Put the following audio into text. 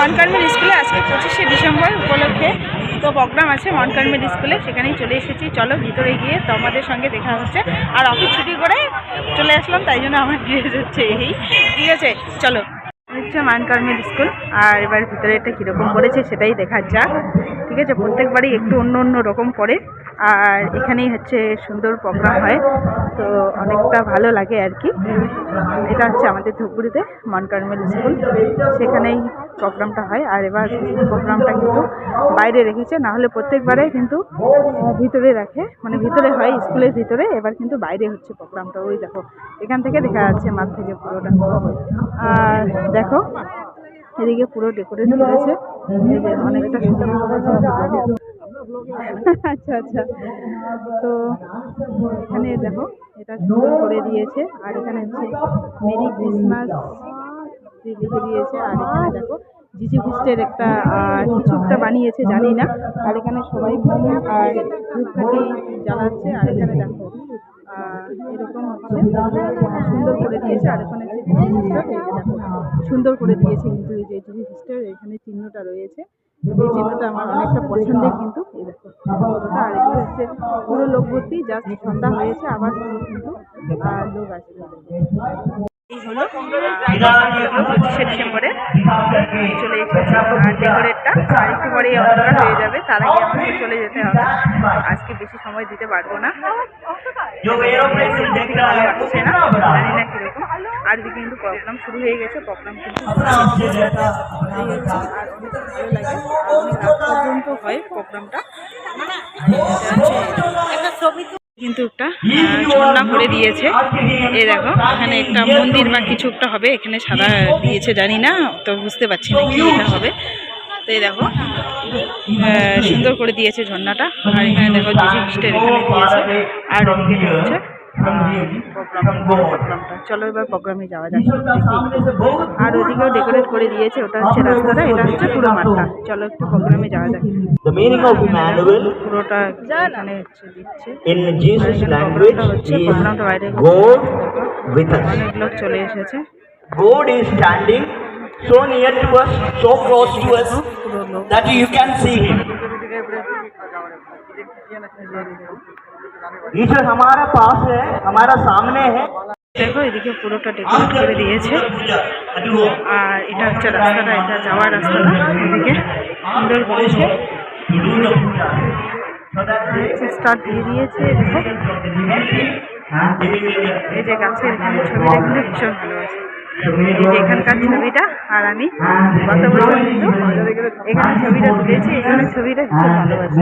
মনকার্মের স্কুলে আজকে পঁচিশে ডিসেম্বর উপলক্ষে তো প্রোগ্রাম আছে মনকার্মেল স্কুলে, সেখানেই চলে এসেছি। চলো ভিতরে গিয়ে তোমাদের সঙ্গে দেখা হচ্ছে। আর অফিস ছুটি করে চলে আসলাম, তাই জন্য আমার ড্রেস হচ্ছে এই। ঠিক আছে, চলো। হচ্ছে মানকার্মেল স্কুল, আর এবার ভিতরে এটা কীরকম করেছে সেটাই দেখা যাক। ঠিক আছে, প্রত্যেকবারই একটু অন্য অন্য রকম করে আর এখানেই হচ্ছে সুন্দর প্রোগ্রাম হয়, তো অনেকটা ভালো লাগে আর কি। এটা হচ্ছে আমাদের ধূপগুড়িতে মনকার্মেল স্কুল। সেখানেই প্রোগ্রামটা হয়। আর এবার প্রোগ্রামটা কিন্তু বাইরে রেখেছে, না হলে প্রত্যেকবারে কিন্তু ভিতরে রাখে। মানে ভিতরে হয়, স্কুলের ভিতরে, এবার কিন্তু বাইরে হচ্ছে প্রোগ্রামটা। ওই দেখো, এখান থেকে দেখা যাচ্ছে মাঠ থেকে পুরোটা। আর দেখো, এদিকে পুরো ডেকোরেট করেছে। অনেকটা আচ্ছা আচ্ছা। তো এখানে দেখো, এটা করে দিয়েছে। আর এখানে হচ্ছে মেরি ক্রিসমাস লিখে দিয়েছে। আর এখানে দেখো যিশু খ্রিস্টের একটা কিছু একটা বানিয়েছে, জানি না। আর এখানে সবাই আর ধূপকাঠি জ্বালাচ্ছে আর এখানে দেখো এরকম হচ্ছে। সুন্দর করে দিয়েছে। আর সুন্দর করে দিয়েছে কিন্তু এই যে খ্রিস্টের এখানে চিহ্নটা রয়েছে, এই চিহ্নটা আমার অনেকটা পছন্দের কিন্তু আর হচ্ছে পুরো লোক ভর্তি জাস্ট সন্ধ্যা হয়েছে, আবার কিন্তু লোক আসবে। পঁচিশে চলে আর হয়ে যাবে চলে যেতে হবে। আজকে বেশি সময় দিতে পারব না। চারিদিকে কিন্তু প্রবলেম শুরু হয়ে গেছে প্রবলেম কিন্তু আর অনেক ভালো লাগে অনেক হয় প্রোগ্রামটা কিন্তু একটা ঝর্ণা করে দিয়েছে। এ দেখো এখানে একটা মন্দির বা কিছু একটা হবে এখানে সাদা দিয়েছে জানি না তো বুঝতে পারছি না কি এটা হবে। তো এই দেখো সুন্দর করে দিয়েছে ঝর্ণাটা। আর এখানে দেখো জিজি দিয়েছে। আর ওদিকে হচ্ছে প্রোগ্রামটা চলো এবার প্রোগ্রামে যাওয়া যাক আর ওদিকেও ডেকোরেট করে দিয়েছে ওটা হচ্ছে রাস্তাটা এটা হচ্ছে পুরো মাঠটা চলো একটু প্রোগ্রামে যাওয়া যাক The meaning of Emmanuel পুরোটা এখানে হচ্ছে দিচ্ছে in Jesus language is God with us. অনেক লোক চলে এসেছে God is standing so near to us, so close to us that you can see him. ईश्वर हमारे पास है हमारा सामने है দেখো এদিকে পুরোটা ডেকোরেট করে দিয়েছে আর এটা হচ্ছে রাস্তাটা এটা যাওয়ার রাস্তাটা এদিকে সুন্দর করেছে স্টার্ট দিয়ে দিয়েছে দেখো এই যে গাছের এখানে ছবিটা কিন্তু ভীষণ ভালোবাসি এই যে এখানকার ছবিটা আর আমি গত বছর কিন্তু এখানে ছবিটা তুলেছি এখানে ছবিটা ভীষণ ভালোবাসি